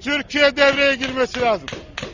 Türkiye devreye girmesi lazım.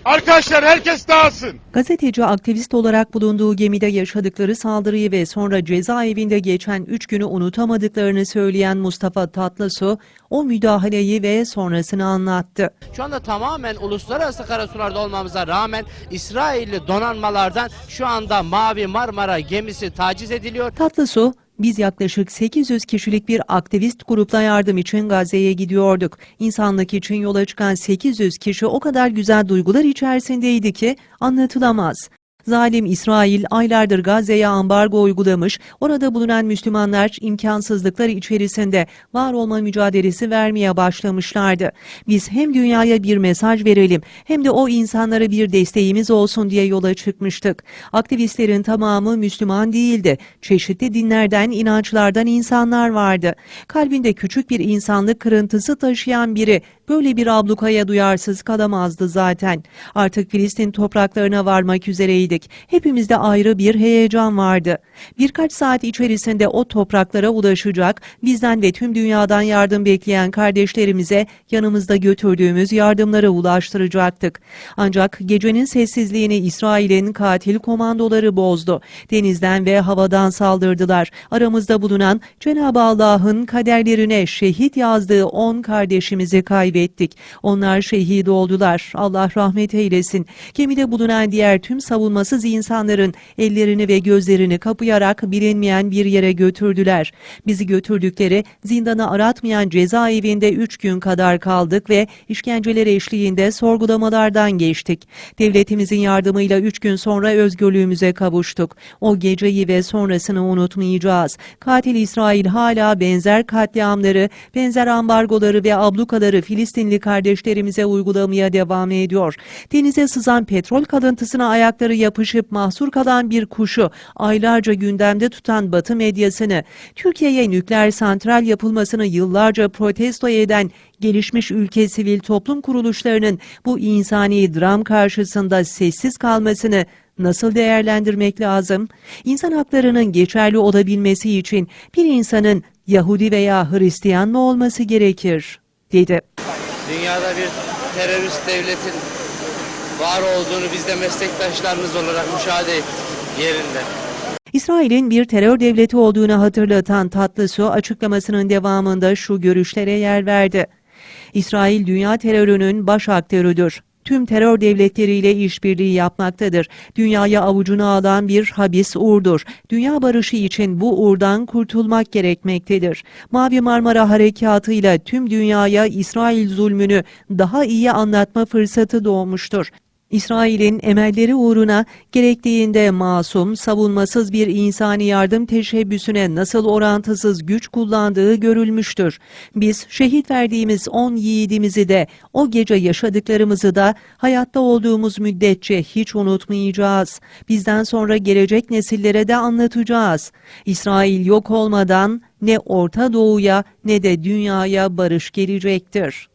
Arkadaşlar herkes dağılsın. Gazeteci aktivist olarak bulunduğu gemide yaşadıkları saldırıyı ve sonra cezaevinde geçen 3 günü unutamadıklarını söyleyen Mustafa Tatlısu, o müdahaleyi ve sonrasını anlattı. Şu anda tamamen uluslararası karasularda olmamıza rağmen İsrailli donanmalardan şu anda Mavi Marmara gemisi taciz ediliyor. Tatlısu, biz yaklaşık 800 kişilik bir aktivist grupla yardım için Gazze'ye gidiyorduk. İnsanlık için yola çıkan 800 kişi o kadar güzel duygular içerisindeydi ki anlatılamaz. Zalim İsrail aylardır Gazze'ye ambargo uygulamış, orada bulunan Müslümanlar imkansızlıklar içerisinde var olma mücadelesi vermeye başlamışlardı. Biz hem dünyaya bir mesaj verelim hem de o insanlara bir desteğimiz olsun diye yola çıkmıştık. Aktivistlerin tamamı Müslüman değildi. Çeşitli dinlerden, inançlardan insanlar vardı. Kalbinde küçük bir insanlık kırıntısı taşıyan biri böyle bir ablukaya duyarsız kalamazdı zaten. Artık Filistin topraklarına varmak üzereydik. Hepimizde ayrı bir heyecan vardı. Birkaç saat içerisinde o topraklara ulaşacak, bizden ve tüm dünyadan yardım bekleyen kardeşlerimize yanımızda götürdüğümüz yardımları ulaştıracaktık. Ancak gecenin sessizliğini İsrail'in katil komandoları bozdu. Denizden ve havadan saldırdılar. Aramızda bulunan Cenab-ı Allah'ın kaderlerine şehit yazdığı 10 kardeşimizi kaybettik. Onlar şehit oldular. Allah rahmet eylesin. Gemide bulunan diğer tüm savunmasız insanların ellerini ve gözlerini kapayarak bilinmeyen bir yere götürdüler. Bizi götürdükleri zindana aratmayan cezaevinde 3 gün kadar kaldık ve işkenceler eşliğinde sorgulamalardan geçtik. Devletimizin yardımıyla 3 gün sonra özgürlüğümüze kavuştuk. O geceyi ve sonrasını unutmayacağız. Katil İsrail hala benzer katliamları, benzer ambargoları ve ablukaları Filistinli kardeşlerimize uygulamaya devam ediyor. Denize sızan petrol kalıntısına ayakları yapışıp mahsur kalan bir kuşu aylarca gündemde tutan Batı medyasını, Türkiye'ye nükleer santral yapılmasını yıllarca protesto eden gelişmiş ülke sivil toplum kuruluşlarının bu insani dram karşısında sessiz kalmasını nasıl değerlendirmek lazım? İnsan haklarının geçerli olabilmesi için bir insanın Yahudi veya Hristiyan mı olması gerekir? dedi. Dünyada bir terörist devletin var olduğunu biz de meslektaşlarınız olarak müşahede ettik yerinde. İsrail'in bir terör devleti olduğunu hatırlatan Tatlısu açıklamasının devamında şu görüşlere yer verdi. İsrail dünya terörünün baş aktörüdür. Tüm terör devletleriyle işbirliği yapmaktadır. Dünyaya avucuna alan bir habis uğurdur. Dünya barışı için bu uğurdan kurtulmak gerekmektedir. Mavi Marmara Harekatı'yla tüm dünyaya İsrail zulmünü daha iyi anlatma fırsatı doğmuştur. İsrail'in emelleri uğruna gerektiğinde masum, savunmasız bir insani yardım teşebbüsüne nasıl orantısız güç kullandığı görülmüştür. Biz şehit verdiğimiz 10 yiğidimizi de o gece yaşadıklarımızı da hayatta olduğumuz müddetçe hiç unutmayacağız. Bizden sonra gelecek nesillere de anlatacağız. İsrail yok olmadan ne Orta Doğu'ya ne de dünyaya barış gelecektir.